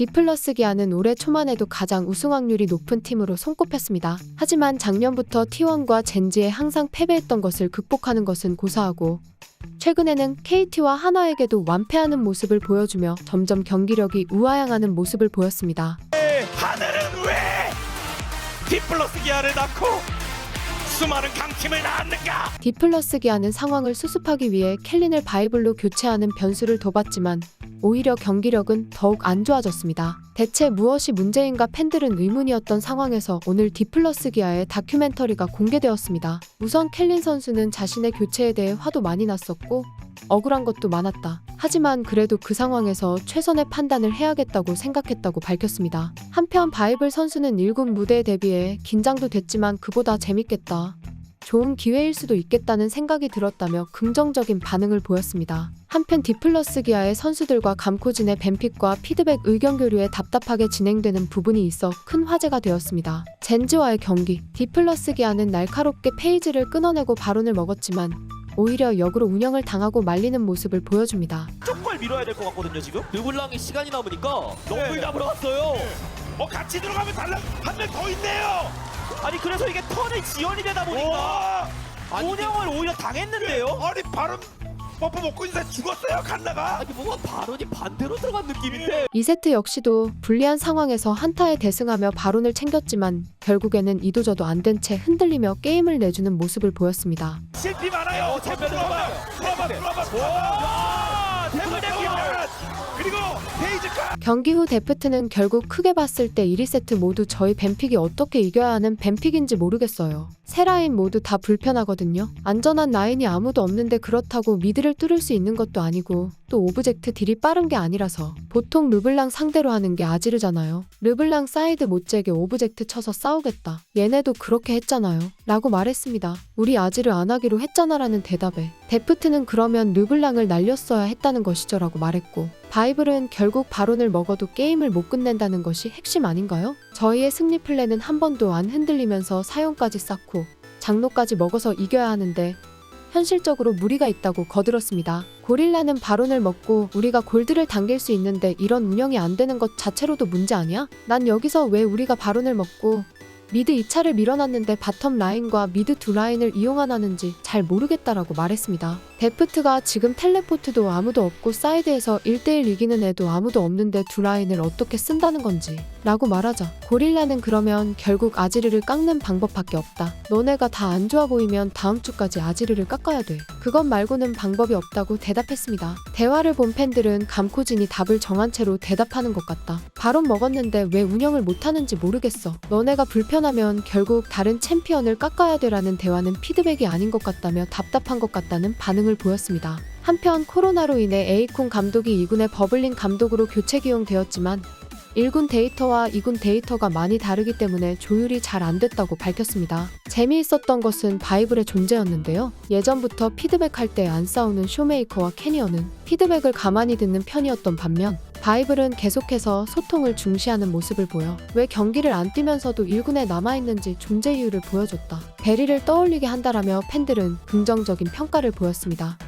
디플러스 기아는 올해 초만 해도 가장 우승 확률이 높은 팀으로 손꼽혔습니다. 하지만 작년부터 T1과 젠지에 항상 패배했던 것을 극복하는 것은 고사하고 최근에는 KT와 하나에게도 완패하는 모습을 보여주며 점점 경기력이 우아향하는 모습을 보였습니다. 하늘은 왜 디플러스 기아를 낳고 수많은 강팀을 낳았는가? 디플러스 기아는 상황을 수습하기 위해 켈린을 바이블로 교체하는 변수를 둬봤지만 오히려 경기력은 더욱 안 좋아졌습니다. 대체 무엇이 문제인가 팬들은 의문이었던 상황에서 오늘 디플러스 기아의 다큐멘터리가 공개되었습니다. 우선 켈린 선수는 자신의 교체에 대해 화도 많이 났었고 억울한 것도 많았다. 하지만 그래도 그 상황에서 최선의 판단을 해야겠다고 생각했다고 밝혔습니다. 한편 바이블 선수는 1군 무대에 대비해 긴장도 됐지만 그보다 재밌겠다. 좋은 기회일 수도 있겠다는 생각이 들었다며 긍정적인 반응을 보였습니다. 한편 디플러스 기아의 선수들과 감코진의 뱀픽과 피드백 의견 교류에 답답하게 진행되는 부분이 있어 큰 화제가 되었습니다. 젠지와의 경기 디플러스 기아는 날카롭게 페이지를 끊어내고 바론을 먹었지만 오히려 역으로 운영을 당하고 말리는 모습을 보여줍니다. 쪽발 밀어야 될 것 같거든요 지금. 르블랑이 시간이 남으니까 럼블 네. 잡으러 갔어요. 어 같이 들어가면 달라 한 명 더 있네요. 아니 그래서 이게 턴의 지연이 되다 보니까 와 아니, 운영을 오히려 당했는데요. 아니 바로 버프 먹고 있는 사람 죽었어요 칸나가. 아니 뭔가 발언이 반대로 들어간 느낌인데 2세트 역시도 불리한 상황에서 한타에 대승하며 바론을 챙겼지만 결국에는 이도저도 안 된 채 흔들리며 게임을 내주는 모습을 보였습니다. 실패 많아요. 어, 템po 들어봐 들어봐. 들어봐 들어봐. 템플 템플. 경기 후 데프트는 결국 크게 봤을 때 1, 2세트 모두 저희 뱀픽이 어떻게 이겨야 하는 뱀픽인지 모르겠어요. 세 라인 모두 다 불편하거든요. 안전한 라인이 아무도 없는데 그렇다고 미드를 뚫을 수 있는 것도 아니고 또 오브젝트 딜이 빠른 게 아니라서 보통 르블랑 상대로 하는 게 아지르잖아요. 르블랑 사이드 못 재게 오브젝트 쳐서 싸우겠다. 얘네도 그렇게 했잖아요. 라고 말했습니다. 우리 아지르 안 하기로 했잖아라는 대답에 데프트는 그러면 르블랑을 날렸어야 했다는 것이죠 라고 말했고 바이블은 결국 바론을 먹어도 게임을 못 끝낸다는 것이 핵심 아닌가요? 저희의 승리 플랜은 한 번도 안 흔들리면서 사용까지 쌓고 장로까지 먹어서 이겨야 하는데 현실적으로 무리가 있다고 거들었습니다. 고릴라는 바론을 먹고 우리가 골드를 당길 수 있는데 이런 운영이 안 되는 것 자체로도 문제 아니야? 난 여기서 왜 우리가 바론을 먹고 미드 2차를 밀어놨는데 바텀 라인과 미드 두 라인을 이용하나는지 잘 모르겠다라고 말했습니다. 데프트가 지금 텔레포트도 아무도 없고 사이드에서 1대1 이기는 애도 아무도 없는데 두 라인을 어떻게 쓴다는 건지 라고 말하자 고릴라는 그러면 결국 아지르를 깎는 방법밖에 없다. 너네가 다 안 좋아 보이면 다음 주까지 아지르를 깎아야 돼. 그것 말고는 방법이 없다고 대답했습니다. 대화를 본 팬들은 감코진이 답을 정한 채로 대답하는 것 같다. 바론 먹었는데 왜 운영을 못하는지 모르겠어. 너네가 불편 하면 결국 다른 챔피언을 깎아야 돼라는 대화는 피드백이 아닌 것 같다며 답답한 것 같다는 반응을 보였습니다. 한편 코로나로 인해 에이콘 감독이 2군의 버블린 감독으로 교체 기용되었지만 1군 데이터와 2군 데이터가 많이 다르기 때문에 조율이 잘 안 됐다고 밝혔습니다. 재미있었던 것은 바이블의 존재였는데요. 예전부터 피드백할 때 안 싸우는 쇼메이커와 캐니언은 피드백을 가만히 듣는 편이었던 반면 바이블은 계속해서 소통을 중시하는 모습을 보여 왜 경기를 안 뛰면서도 1군에 남아있는지 존재 이유를 보여줬다. 베리를 떠올리게 한다라며 팬들은 긍정적인 평가를 보였습니다.